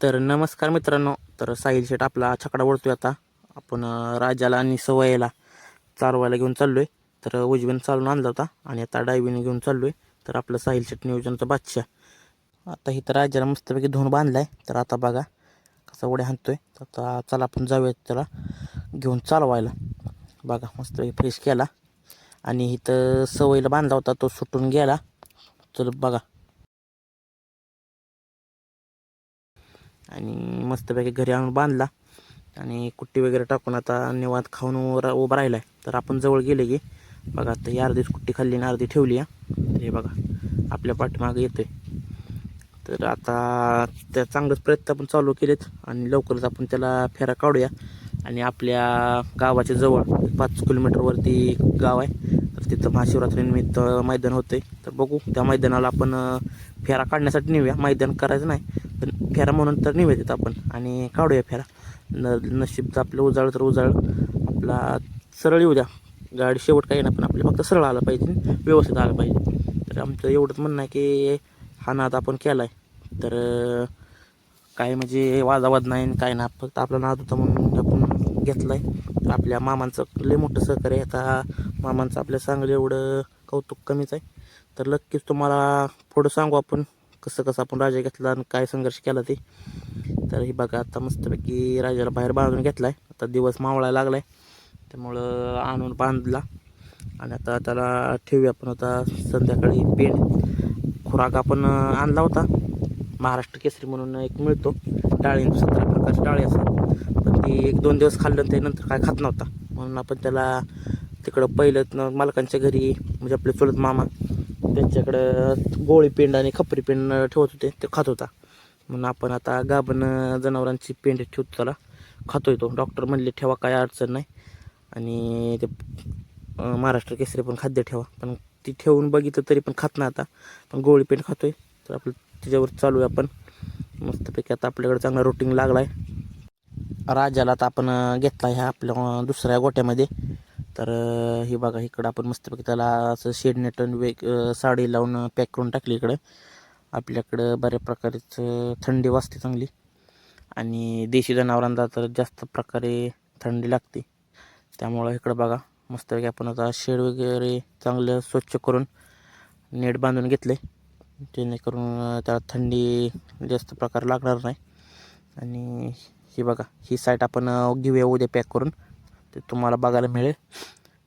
तर नमस्कार मित्रांनो तर साहिल शेट आपला छकडा ओढतोय आता. आपण राजाला आणि सवयला चालवायला घेऊन चाललो आहे तर उजवीन चालून आणला होता आणि आता डायवीने घेऊन चाललो आहे तर आपलं साहिल शेट नियोजनचा बादशाह. आता इथं राजाला मस्तपैकी धुवून आहे तर आता बघा कसा उड्या हाणतोय. तर आता चला आपण जाऊयात त्याला घेऊन चालवायला. बघा मस्तपैकी फ्रेश केला. आणि इथं सवयीला बांधला होता तो सुटून गेला. चल बघा. आणि मस्तपैकी घरी आणून बांधला. आणि कुट्टी वगैरे टाकून आता निवांत खाऊन रा उभा राहिला आहे तर आपण जवळ गेले की बघा आता ही अर्धीच कुट्टी खाल्ली आणि अर्धी ठेवली आहे हे बघा आपल्या पाठीमागे येतोय. तर आता त्या चांगलंच प्रयत्न आपण चालू केलेत आणि लवकरच आपण त्याला फेरा काढूया. आणि आपल्या गावाच्या जवळ पाच किलोमीटरवरती गाव आहे. तर तिथं महाशिवरात्रीनिमित्त मैदान होतं आहे तर बघू त्या मैदानाला आपण फेरा काढण्यासाठी नेऊया. मैदान करायचं नाही. पण फेरा म्हणून तर निवेदित आपण. आणि काढूया फेरा. न नशीबचं आपलं उजाळ तर उजाळ. आपला सरळ येऊ द्या. गाडी शेवट काही नाही पण आपलं फक्त सरळ आलं पाहिजे व्यवस्थित आलं पाहिजे. तर आमचं एवढंच म्हणणं आहे की हा नाद आपण केला आहे तर काय म्हणजे वादावाद नाही आणि काय ना फक्त आपला नाद होता म्हणून आपण घेतला आहे तर आपल्या मामांचं लय मोठं सहकार्य आहे. आता मामांचं आपल्या सांगलं एवढं कौतुक कमीच आहे. तर नक्कीच तुम्हाला पुढं सांगू आपण. कसं कसं आपण राजा घेतला आणि काय संघर्ष केला ते. तर हे बघा आता मस्तपैकी राजाला बाहेर बांधून घेतला आहे आता दिवस मावळायला लागला आहे त्यामुळं आणून बांधला. आणि आता त्याला ठेवूया आपण आता संध्याकाळी पेंड खुराक आपण आणला होता. महाराष्ट्र केसरी म्हणून एक मिळतो. डाळी सतरा प्रकारची डाळी असतात. पण ती एक दोन दिवस खाल्लं ते नंतर काय खात नव्हता. म्हणून आपण त्याला तिकडं पहिलं मालकांच्या घरी म्हणजे आपले चुलत मामा त्यांच्याकडं गोळी पेंड आणि खपरी पेंड ठेवत होते ते खात होता. म्हणून आपण आता गाभण जनावरांची पेंड ठेवतो त्याला खातोय तो. डॉक्टर म्हणले ठेवा काय अडचण नाही. आणि ते महाराष्ट्र केसरी पण खाद्य ठेवा. पण ती ठेवून बघितलं तरी पण खात नाही आता. पण गोळी पेंड खातोय. तर आपलं त्याच्यावर चालू आहे आपण. मस्तपैकी आता आपल्याकडे चांगला रुटीन लागला आहे राजाला आता आपण घेतला ह्या आपल्या दुसऱ्या गोट्यामध्ये. तर हे बघा इकडं आपण मस्तपैकी त्याला असं शेड नेटन वेग साडी लावून पॅक करून टाकली इकडं. आपल्याकडं बऱ्या प्रकारचं थंडी वाजते चांगली. आणि देशी जनावरांना तर जास्त प्रकारे थंडी लागते. त्यामुळं इकडं बघा मस्तपैकी आपण आता शेड वगैरे चांगलं स्वच्छ करून नेट बांधून घेतले जेणेकरून त्याला थंडी जास्त प्रकार लागणार नाही. आणि ही बघा ही साईट आपण घेऊया उद्या पॅक करून. ते तुम्हाला बघायला मिळेल.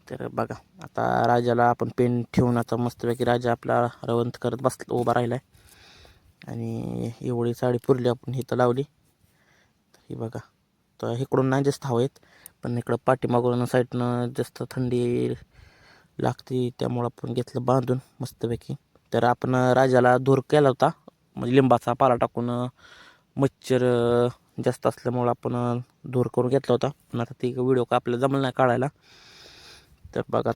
तर बघा आता राजाला आपण पेन ठेवून आता मस्तपैकी राजा आपला रवंत करत बस उभा राहिला आहे आणि एवढी साडी पुरली आपण इथं लावली. तर ही बघा तर इकडून नाही जास्त हवं आहेत पण इकडं पाठीमागून साईडनं जास्त थंडी लागते त्यामुळं आपण घेतलं बांधून मस्तपैकी. तर आपण राजाला धूर केला होता म्हणजे लिंबाचा पाला टाकून मच्छर जास्त असल्यामुळं आपण दूर करून घेतला होता. पण आता ती व्हिडिओ का आपल्याला जमलं नाही काढायला. तर बघा